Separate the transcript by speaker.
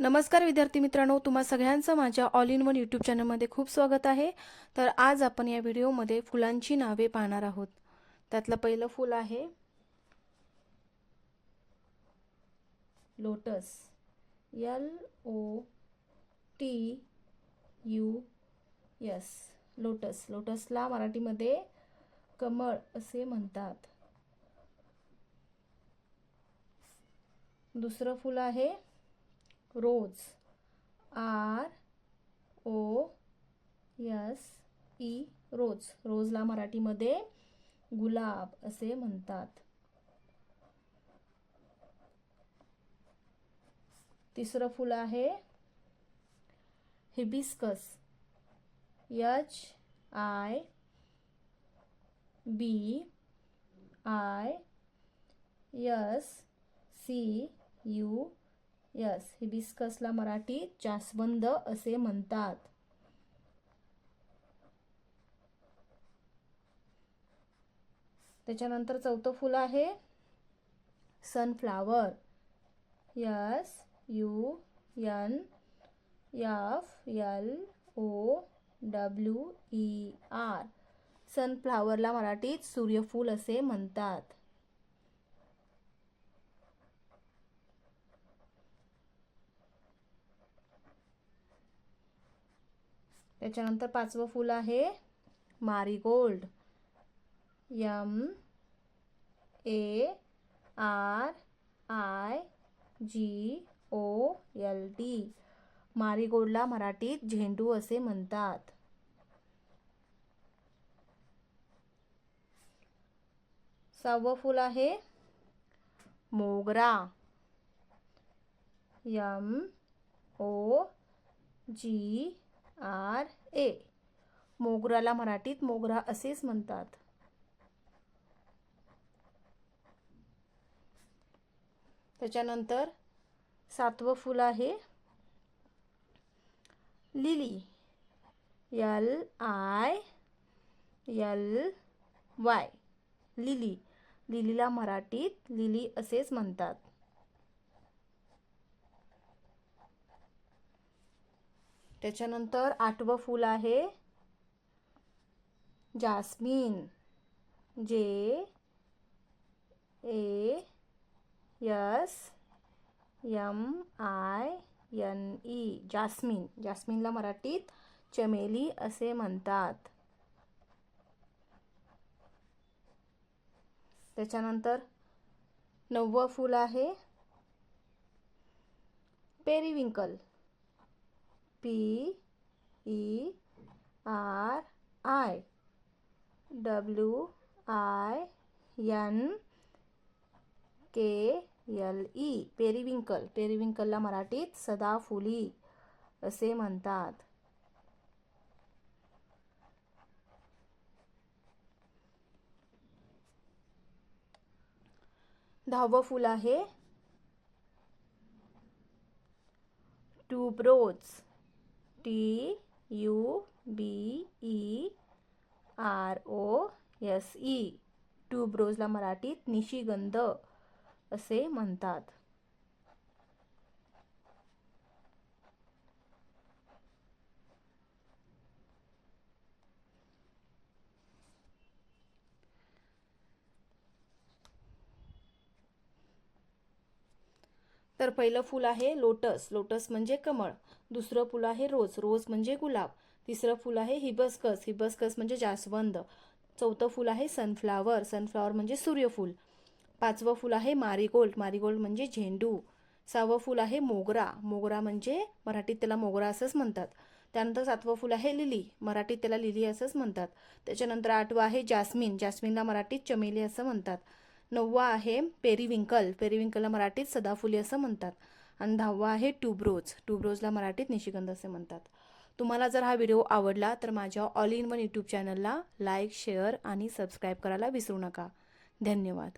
Speaker 1: नमस्कार विद्यार्थी मित्रांनो तुम्हा सगळ्यांचं माझ्या ऑल इन वन यूट्यूब चॅनलमध्ये खूप स्वागत आहे. तर आज आपण या व्हिडिओमध्ये फुलांची नावे पाहणार आहोत. त्यातलं पहिलं फूल आहे. Lotus L O T U S lotus लोटसला मराठीमध्ये कमळ असे म्हणतात. दुसरं फूल आहे. Rose. R O S E rose. रोजला मराठीमध्ये गुलाब असे म्हणतात. तिसरं फुलं आहे hibiscus. H I B I S C U S हिबिस्कसला मराठीत जास्वंद असे म्हणतात. त्याच्यानंतर चौथं फुल आहे sunflower S U N F L O W E R सनफ्लावरला मराठीत सूर्यफूल असे म्हणतात. त्याच्यानंतर पाचवं फूल आहे marigold. M A R I G O L D. मारीगोल्डला मराठीत झेंडू असे म्हणतात. सहावं फूल आहे मोगरा. M O G R A. मोगराला मराठीत मोगरा असेच म्हणतात. त्याच्यानंतर सातवं फूल आहे. Lily L I L Y. Lily. लिलीला मराठीत लिली असेच म्हणतात. त्याच्यानंतर आठवं फूल आहे jasmine J A S M I N E jasmine. जास्मिनला मराठीत चमेली असे म्हणतात. त्याच्यानंतर नववं फूल आहे periwinkle. P E R I W I N K L E periwinkle पेरिविंकलला मराठीत सदाफुली असे म्हणतात. दहावं फूल आहे. Tuberose. T U B E R O S E ट्यूबरोजला मराठीत निशिगंध असे म्हणतात. तर पहिलं फूल आहे लोटस. लोटस म्हणजे कमळ. दुसरं फूल आहे रोज. रोज म्हणजे गुलाब. तिसरं फूल आहे हिबस्कस. हिबस्कस म्हणजे जास्वंद. चौथं फूल आहे सनफ्लावर. सनफ्लावर म्हणजे सूर्यफूल. पाचवं फूल आहे मारीगोल्ड. मारीगोल्ड म्हणजे झेंडू. सहावं फूल आहे मोगरा. मोगरा म्हणजे मराठीत त्याला मोगरा असंच म्हणतात. त्यानंतर सातवं फूल आहे लिली. मराठीत त्याला लिली असंच म्हणतात. त्याच्यानंतर आठवं आहे जास्मिन. जास्मिनला मराठीत चमेली असं म्हणतात. नववा आहे पेरिविंकल. पेरिविंकलला मराठीत सदाफुली असं म्हणतात. आणि दहावा आहे ट्यूबरोज ट्यूबरोजला मराठीत निशिगंध असे म्हणतात. तुम्हाला जर हा व्हिडिओ आवडला तर माझ्या ऑल इन वन यूट्यूब चॅनलला लाईक शेअर आणि सबस्क्राईब करायला विसरू नका. धन्यवाद.